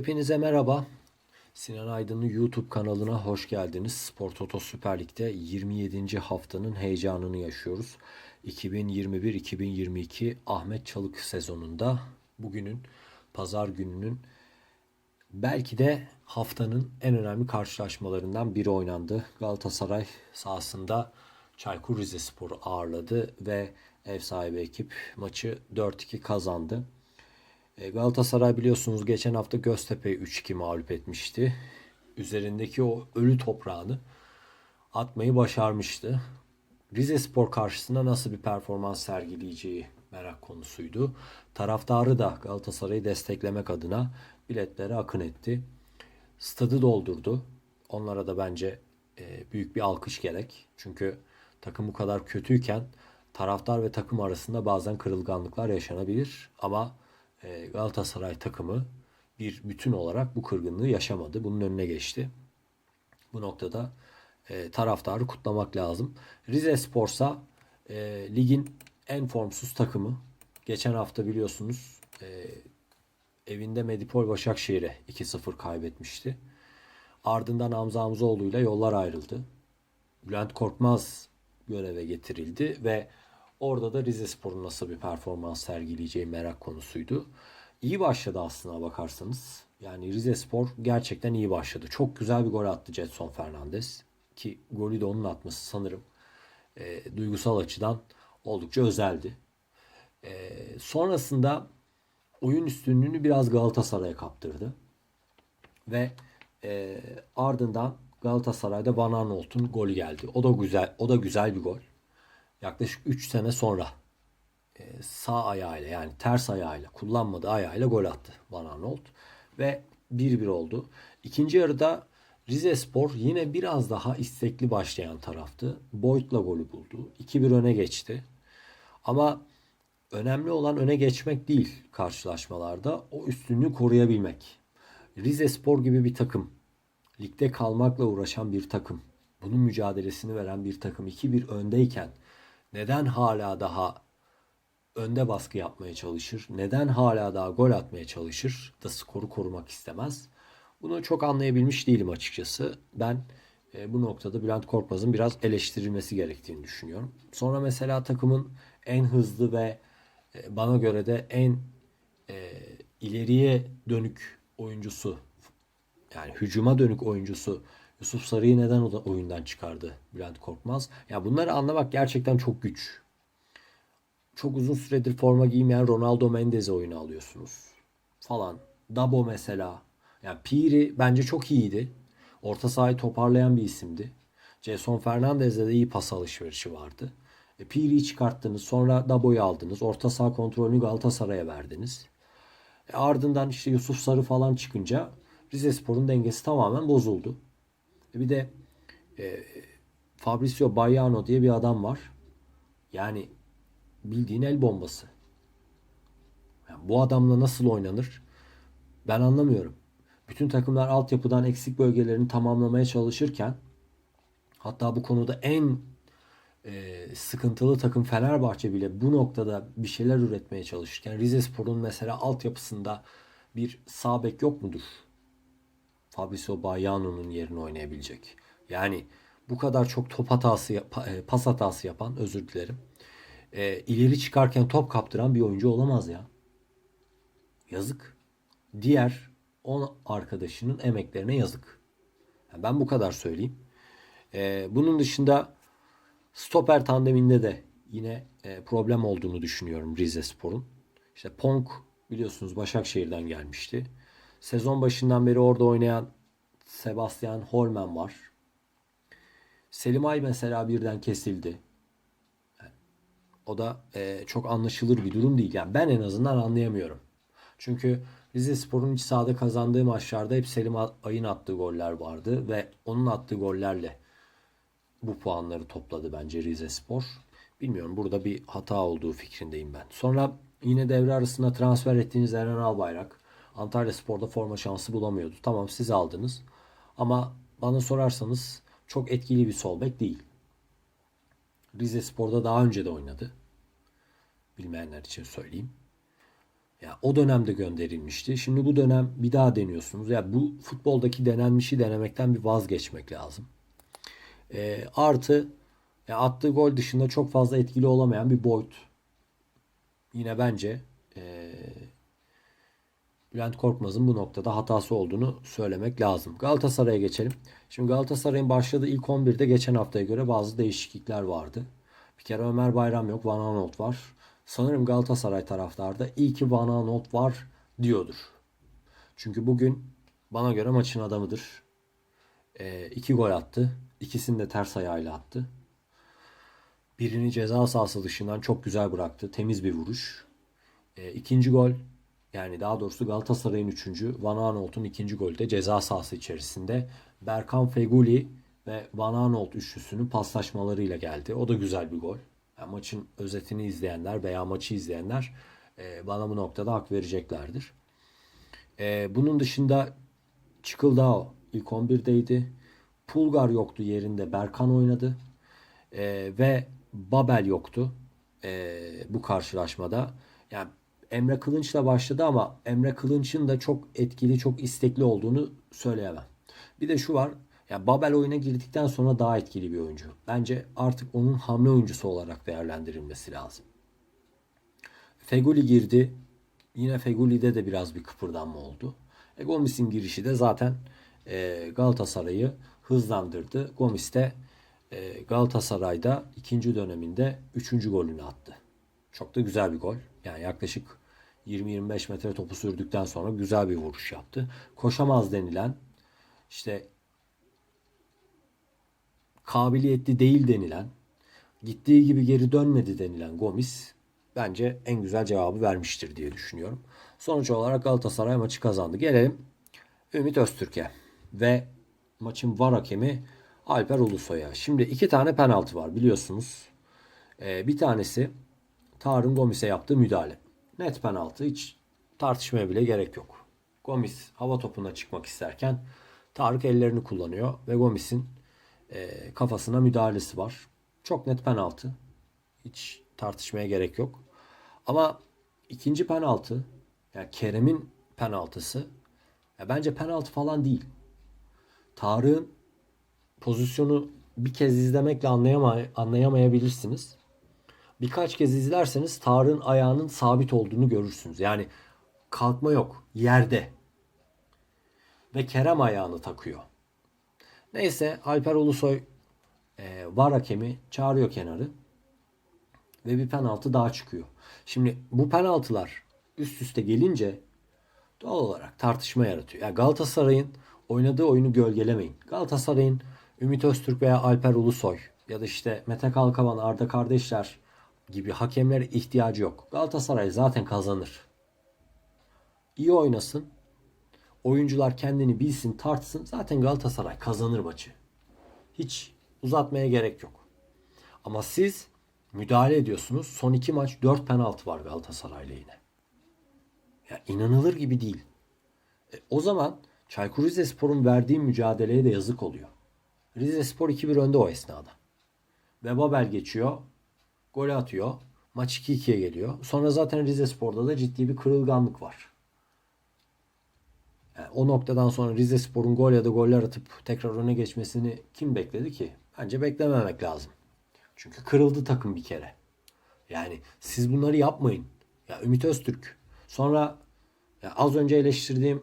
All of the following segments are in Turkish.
Hepinize merhaba. Sinan Aydın'ın YouTube kanalına hoş geldiniz. Spor Toto Süper Lig'de 27. haftanın heyecanını yaşıyoruz. 2021-2022 Ahmet Çalık sezonunda bugünün pazar gününün belki de haftanın en önemli karşılaşmalarından biri oynandı. Galatasaray sahasında Çaykur Rizespor'u ağırladı ve ev sahibi ekip maçı 4-2 kazandı. E, Galatasaray biliyorsunuz geçen hafta Göztepe'yi 3-2 mağlup etmişti. Üzerindeki o ölü toprağını atmayı başarmıştı. Rize Spor karşısında nasıl bir performans sergileyeceği merak konusuydu. Taraftarı da Galatasaray'ı desteklemek adına biletlere akın etti. Stadı doldurdu. Onlara da bence e, büyük bir alkış gerek. Çünkü takım bu kadar kötüyken taraftar ve takım arasında bazen kırılganlıklar yaşanabilir. Ama Galatasaray takımı bir bütün olarak bu kırgınlığı yaşamadı. Bunun önüne geçti. Bu noktada e, taraftarı kutlamak lazım. Rize Spor'sa e, ligin en formsuz takımı. Geçen hafta biliyorsunuz e, evinde Medipol Başakşehir'e 2-0 kaybetmişti. Ardından Hamza Hamzoğlu ile yollar ayrıldı. Bülent Korkmaz göreve getirildi ve orada da Rize Spor'un nasıl bir performans sergileyeceği merak konusuydu. İyi başladı aslına bakarsanız. Yani Rize Spor gerçekten iyi başladı. Çok güzel bir gol attı Jetson Fernandez. Ki golü de onun atması sanırım e, duygusal açıdan oldukça özeldi. E, sonrasında oyun üstünlüğünü biraz Galatasaray'a kaptırdı. Ve e, ardından Galatasaray'da Van Aanholt'un golü geldi. O da güzel, o da güzel bir gol. Yaklaşık 3 sene sonra e, sağ ayağıyla yani ters ayağıyla kullanmadığı ayağıyla gol attı Van Aanholt ve 1-1 oldu. İkinci yarıda Rize Spor yine biraz daha istekli başlayan taraftı. Boyd'la golü buldu. 2-1 öne geçti. Ama önemli olan öne geçmek değil karşılaşmalarda. O üstünlüğü koruyabilmek. Rize Spor gibi bir takım. Ligde kalmakla uğraşan bir takım. Bunun mücadelesini veren bir takım. 2-1 öndeyken neden hala daha önde baskı yapmaya çalışır? Neden hala daha gol atmaya çalışır da skoru korumak istemez? Bunu çok anlayabilmiş değilim açıkçası. Ben e, bu noktada Bülent Korkmaz'ın biraz eleştirilmesi gerektiğini düşünüyorum. Sonra mesela takımın en hızlı ve e, bana göre de en e, ileriye dönük oyuncusu yani hücuma dönük oyuncusu Yusuf Sarı'yı neden o da oyundan çıkardı Bülent Korkmaz? Ya bunları anlamak gerçekten çok güç. Çok uzun süredir forma giymeyen Ronaldo Mendez'i oyuna alıyorsunuz. Falan. Dabo mesela. Yani Piri bence çok iyiydi. Orta sahayı toparlayan bir isimdi. Jason Fernandez'de de iyi pas alışverişi vardı. E, Piri'yi çıkarttınız. Sonra Dabo'yu aldınız. Orta saha kontrolünü Galatasaray'a verdiniz. E, ardından işte Yusuf Sarı falan çıkınca Rize Spor'un dengesi tamamen bozuldu. E, bir de e, Fabrizio Baiano diye bir adam var. Yani bildiğin el bombası. Yani bu adamla nasıl oynanır? Ben anlamıyorum. Bütün takımlar altyapıdan eksik bölgelerini tamamlamaya çalışırken hatta bu konuda en e, sıkıntılı takım Fenerbahçe bile bu noktada bir şeyler üretmeye çalışırken Rize Spor'un mesela altyapısında bir sağ bek yok mudur? Fabrizio Baiano'nun yerine oynayabilecek. Yani bu kadar çok top hatası, e, pas hatası yapan özür dilerim. E, ileri çıkarken top kaptıran bir oyuncu olamaz ya. Yazık. Diğer 10 arkadaşının emeklerine yazık. Yani ben bu kadar söyleyeyim. E, bunun dışında stoper tandeminde de yine e, problem olduğunu düşünüyorum Rize Spor'un. İşte Ponk biliyorsunuz Başakşehir'den gelmişti. Sezon başından beri orada oynayan Sebastian Holmen var. Selim Ay mesela birden kesildi. o da e, çok anlaşılır bir durum değil. Yani ben en azından anlayamıyorum. Çünkü Rize Spor'un iç sahada kazandığı maçlarda hep Selim Ay'ın attığı goller vardı ve onun attığı gollerle bu puanları topladı bence Rize Spor. Bilmiyorum burada bir hata olduğu fikrindeyim ben. Sonra yine devre arasında transfer ettiğiniz Eren Albayrak Antalya Spor'da forma şansı bulamıyordu. Tamam siz aldınız. Ama bana sorarsanız çok etkili bir sol bek değil. Rize Spor'da daha önce de oynadı. Bilmeyenler için söyleyeyim. Ya o dönemde gönderilmişti. Şimdi bu dönem bir daha deniyorsunuz. Ya bu futboldaki denenmişi denemekten bir vazgeçmek lazım. E, artı ya attığı gol dışında çok fazla etkili olamayan bir Boyd. Yine bence e, Bülent Korkmaz'ın bu noktada hatası olduğunu söylemek lazım. Galatasaray'a geçelim. Şimdi Galatasaray'ın başladığı ilk 11'de geçen haftaya göre bazı değişiklikler vardı. Bir kere Ömer Bayram yok, Van Aanholt var. Sanırım Galatasaray taraftarda iyi ki Van Aanholt var diyordur. Çünkü bugün bana göre maçın adamıdır. E, iki gol attı. İkisini de ters ayağıyla attı. Birini ceza sahası dışından çok güzel bıraktı. Temiz bir vuruş. E, ikinci gol yani daha doğrusu Galatasaray'ın üçüncü, Van Aanholt'un ikinci golü de ceza sahası içerisinde. Berkan Feguli ve Van Aanholt üçlüsünün paslaşmalarıyla geldi. O da güzel bir gol. Yani maçın özetini izleyenler veya maçı izleyenler e, bana bu noktada hak vereceklerdir. E, bunun dışında Çıkıldao ilk 11'deydi. Pulgar yoktu yerinde Berkan oynadı. E, ve Babel yoktu bu karşılaşmada. Yani Emre Kılınç'la başladı ama Emre Kılınç'ın da çok etkili, çok istekli olduğunu söyleyemem. Bir de şu var. Ya Babel oyuna girdikten sonra daha etkili bir oyuncu. Bence artık onun hamle oyuncusu olarak değerlendirilmesi lazım. Feguli girdi. Yine Feguli'de de biraz bir kıpırdanma oldu. E, Gomis'in girişi de zaten e, Galatasaray'ı hızlandırdı. Gomis de e, Galatasaray'da ikinci döneminde üçüncü golünü attı. Çok da güzel bir gol. Yani yaklaşık 20-25 metre topu sürdükten sonra güzel bir vuruş yaptı. Koşamaz denilen işte kabiliyetli değil denilen gittiği gibi geri dönmedi denilen Gomis bence en güzel cevabı vermiştir diye düşünüyorum. Sonuç olarak Galatasaray maçı kazandı. Gelelim Ümit Öztürk'e ve maçın var hakemi Alper Ulusoy'a. Şimdi iki tane penaltı var biliyorsunuz. Ee, bir tanesi Tarık Gomis'e yaptığı müdahale. Net penaltı hiç tartışmaya bile gerek yok. Gomis hava topuna çıkmak isterken Tarık ellerini kullanıyor ve Gomis'in e, kafasına müdahalesi var. Çok net penaltı. Hiç tartışmaya gerek yok. Ama ikinci penaltı yani Kerem'in penaltısı ya bence penaltı falan değil. Tarık'ın pozisyonu bir kez izlemekle anlayama, anlayamayabilirsiniz. Birkaç kez izlerseniz Tarık'ın ayağının sabit olduğunu görürsünüz. Yani kalkma yok. Yerde. Ve Kerem ayağını takıyor. Neyse Alper Ulusoy e, var hakemi çağırıyor kenarı. Ve bir penaltı daha çıkıyor. Şimdi bu penaltılar üst üste gelince doğal olarak tartışma yaratıyor. Yani Galatasaray'ın oynadığı oyunu gölgelemeyin. Galatasaray'ın Ümit Öztürk veya Alper Ulusoy ya da işte Mete Kalkavan, Arda Kardeşler gibi hakemlere ihtiyacı yok. Galatasaray zaten kazanır. İyi oynasın. Oyuncular kendini bilsin, tartsın. Zaten Galatasaray kazanır maçı. Hiç uzatmaya gerek yok. Ama siz müdahale ediyorsunuz. Son iki maç dört penaltı var Galatasaray'la yine. Ya inanılır gibi değil. E, o zaman Çaykur Rizespor'un verdiği mücadeleye de yazık oluyor. Rizespor 2-1 önde o esnada. Ve Babel geçiyor. Golü atıyor. Maç 2-2'ye geliyor. Sonra zaten Rizespor'da da ciddi bir kırılganlık var. Yani o noktadan sonra Rizespor'un gol ya da goller atıp tekrar öne geçmesini kim bekledi ki? Bence beklememek lazım. Çünkü kırıldı takım bir kere. Yani siz bunları yapmayın. Ya Ümit Öztürk. Sonra ya az önce eleştirdiğim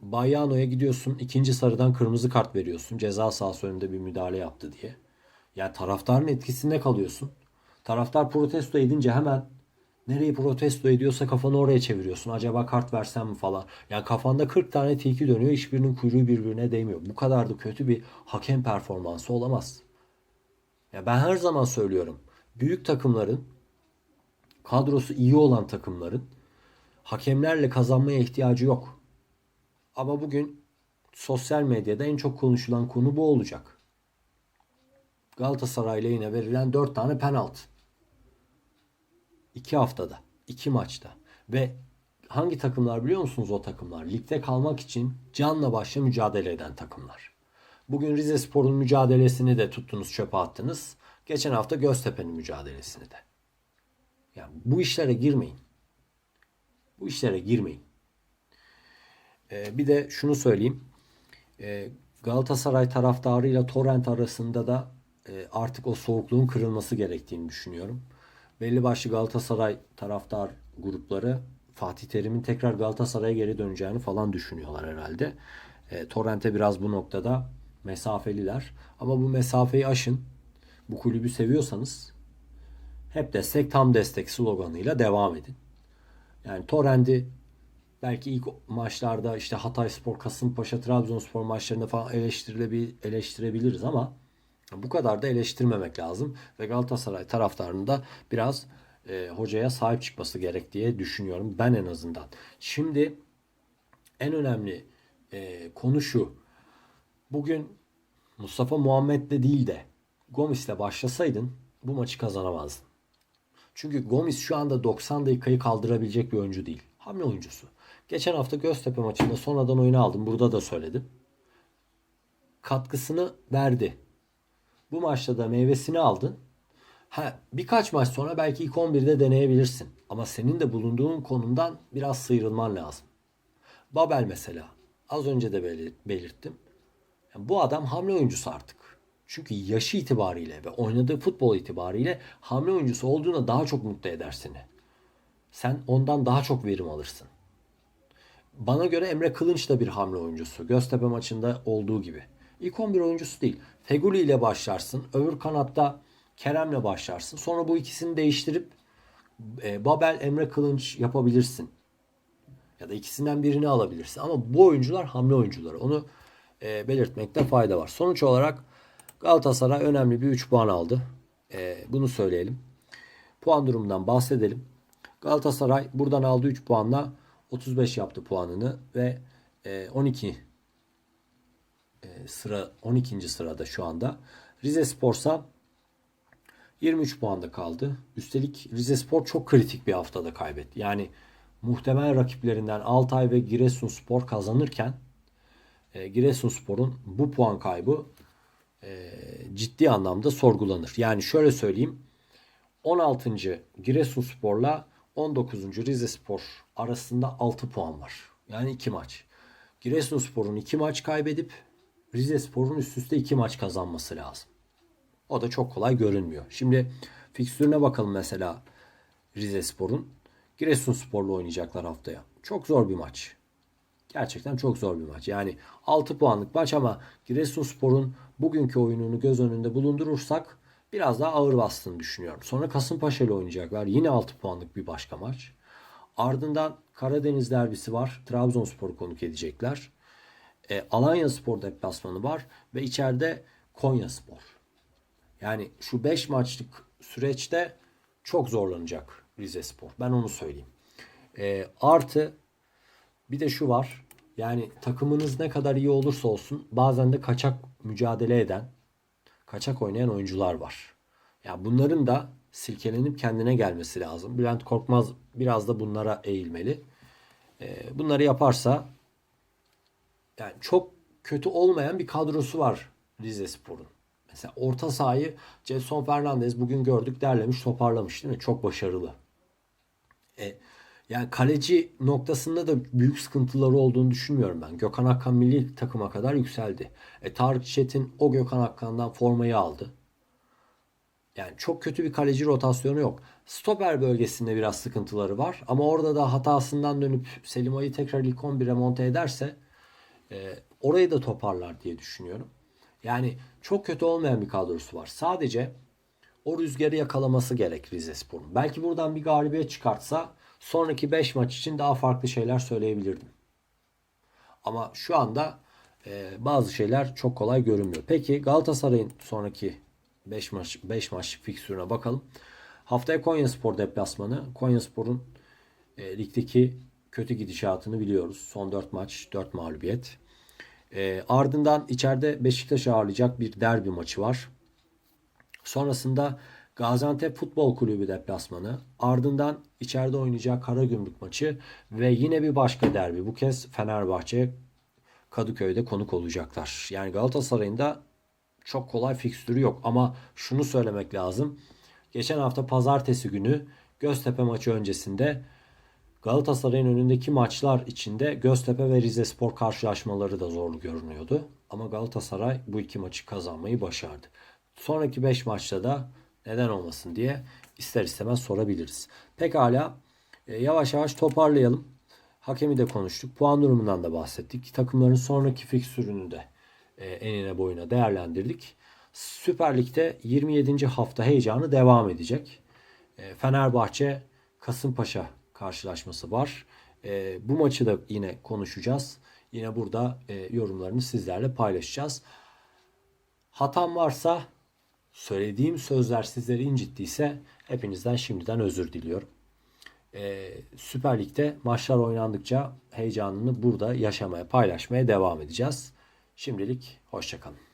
Bayano'ya gidiyorsun. ikinci sarıdan kırmızı kart veriyorsun. Ceza sahası önünde bir müdahale yaptı diye. Yani taraftarın etkisinde kalıyorsun. Taraftar protesto edince hemen nereyi protesto ediyorsa kafanı oraya çeviriyorsun. Acaba kart versem mi falan. Yani kafanda 40 tane tilki dönüyor. Hiçbirinin kuyruğu birbirine değmiyor. Bu kadar da kötü bir hakem performansı olamaz. Ya ben her zaman söylüyorum. Büyük takımların kadrosu iyi olan takımların hakemlerle kazanmaya ihtiyacı yok. Ama bugün sosyal medyada en çok konuşulan konu bu olacak. Galatasaray lehine verilen 4 tane penaltı. 2 haftada, 2 maçta ve hangi takımlar biliyor musunuz o takımlar? Ligde kalmak için canla başla mücadele eden takımlar. Bugün Rize Spor'un mücadelesini de tuttunuz çöpe attınız. Geçen hafta Göztepe'nin mücadelesini de. Yani bu işlere girmeyin. Bu işlere girmeyin. Ee, bir de şunu söyleyeyim. Ee, Galatasaray taraftarıyla Torrent arasında da artık o soğukluğun kırılması gerektiğini düşünüyorum. Belli başlı Galatasaray taraftar grupları Fatih Terim'in tekrar Galatasaray'a geri döneceğini falan düşünüyorlar herhalde. E, Torrent'e biraz bu noktada mesafeliler. Ama bu mesafeyi aşın. Bu kulübü seviyorsanız hep destek tam destek sloganıyla devam edin. Yani Torrent'i belki ilk maçlarda işte Hatayspor, Kasımpaşa, Trabzonspor maçlarında falan eleştirilebil eleştirebiliriz ama bu kadar da eleştirmemek lazım ve Galatasaray taraftarının da biraz e, hocaya sahip çıkması gerek diye düşünüyorum ben en azından. Şimdi en önemli e, konu şu. Bugün Mustafa Muhammed'le değil de Gomis'le başlasaydın bu maçı kazanamazdın. Çünkü Gomis şu anda 90 dakikayı kaldırabilecek bir oyuncu değil. Hamle oyuncusu. Geçen hafta Göztepe maçında sonradan oyunu aldım. Burada da söyledim. Katkısını verdi. Bu maçta da meyvesini aldın. Ha, birkaç maç sonra belki ilk 11'de deneyebilirsin. Ama senin de bulunduğun konumdan biraz sıyrılman lazım. Babel mesela. Az önce de belir- belirttim. Yani bu adam hamle oyuncusu artık. Çünkü yaşı itibariyle ve oynadığı futbol itibariyle hamle oyuncusu olduğuna daha çok mutlu eder seni. Sen ondan daha çok verim alırsın. Bana göre Emre Kılınç da bir hamle oyuncusu. Göztepe maçında olduğu gibi. İlk 11 oyuncusu değil. Feguli ile başlarsın. Öbür kanatta Kerem'le başlarsın. Sonra bu ikisini değiştirip e, Babel Emre Kılınç yapabilirsin. Ya da ikisinden birini alabilirsin. Ama bu oyuncular hamle oyuncuları. Onu e, belirtmekte fayda var. Sonuç olarak Galatasaray önemli bir 3 puan aldı. E, bunu söyleyelim. Puan durumundan bahsedelim. Galatasaray buradan aldığı 3 puanla 35 yaptı puanını ve e, 12 e, sıra 12. sırada şu anda. Rize Spor'sa 23 puanda kaldı. Üstelik Rize Spor çok kritik bir haftada kaybetti. Yani muhtemel rakiplerinden Altay ve Giresunspor kazanırken e, Giresunspor'un bu puan kaybı e, ciddi anlamda sorgulanır. Yani şöyle söyleyeyim. 16. Giresunspor'la 19. Rizespor arasında 6 puan var. Yani 2 maç. Giresunspor'un 2 maç kaybedip Rizespor'un üst üste 2 maç kazanması lazım. O da çok kolay görünmüyor. Şimdi fikstürüne bakalım mesela Rizespor'un. Giresunspor'la oynayacaklar haftaya. Çok zor bir maç. Gerçekten çok zor bir maç. Yani 6 puanlık maç ama Giresunspor'un bugünkü oyununu göz önünde bulundurursak biraz daha ağır bastığını düşünüyorum. Sonra Kasımpaşa ile oynayacaklar. Yine 6 puanlık bir başka maç. Ardından Karadeniz derbisi var. Trabzonspor'u konuk edecekler. E, Alanya Spor deplasmanı var ve içeride Konya Spor. Yani şu 5 maçlık süreçte çok zorlanacak Rize Spor. Ben onu söyleyeyim. E, artı bir de şu var. Yani takımınız ne kadar iyi olursa olsun bazen de kaçak mücadele eden, kaçak oynayan oyuncular var. Ya bunların da silkelenip kendine gelmesi lazım. Bülent Korkmaz biraz da bunlara eğilmeli. E, bunları yaparsa yani çok kötü olmayan bir kadrosu var Rize Spor'un. Mesela orta sahayı Jetson Fernandez bugün gördük derlemiş toparlamış değil mi? Çok başarılı. E, yani kaleci noktasında da büyük sıkıntıları olduğunu düşünmüyorum ben. Gökhan Akkan milli takıma kadar yükseldi. E, Tarık Çetin o Gökhan Akkan'dan formayı aldı. Yani çok kötü bir kaleci rotasyonu yok. Stoper bölgesinde biraz sıkıntıları var. Ama orada da hatasından dönüp Selim Ay'ı tekrar ilk 11'e monte ederse e, orayı da toparlar diye düşünüyorum. Yani çok kötü olmayan bir kadrosu var. Sadece o rüzgarı yakalaması gerek Rizespor'un. Belki buradan bir galibiyet çıkartsa sonraki 5 maç için daha farklı şeyler söyleyebilirdim. Ama şu anda e, bazı şeyler çok kolay görünmüyor. Peki Galatasaray'ın sonraki 5 maç 5 maç fiksürüne bakalım. Haftaya Konyaspor deplasmanı. Konyaspor'un e, ligdeki kötü gidişatını biliyoruz. Son 4 maç 4 mağlubiyet. E, ardından içeride Beşiktaş ağırlayacak bir derbi maçı var. Sonrasında Gaziantep Futbol Kulübü deplasmanı. Ardından içeride oynayacağı Karagümrük maçı ve yine bir başka derbi. Bu kez Fenerbahçe Kadıköy'de konuk olacaklar. Yani Galatasaray'ın da çok kolay fikstürü yok ama şunu söylemek lazım. Geçen hafta pazartesi günü Göztepe maçı öncesinde Galatasaray'ın önündeki maçlar içinde Göztepe ve Rizespor karşılaşmaları da zorlu görünüyordu. Ama Galatasaray bu iki maçı kazanmayı başardı. Sonraki 5 maçta da neden olmasın diye ister istemez sorabiliriz. Pekala e, yavaş yavaş toparlayalım. Hakemi de konuştuk. Puan durumundan da bahsettik. Takımların sonraki fiksürünü de e, enine boyuna değerlendirdik. Süper Lig'de 27. hafta heyecanı devam edecek. E, Fenerbahçe Kasımpaşa karşılaşması var. E, bu maçı da yine konuşacağız. Yine burada e, yorumlarını sizlerle paylaşacağız. Hatam varsa söylediğim sözler sizleri incittiyse hepinizden şimdiden özür diliyorum. Ee, Süper Lig'de maçlar oynandıkça heyecanını burada yaşamaya, paylaşmaya devam edeceğiz. Şimdilik hoşçakalın.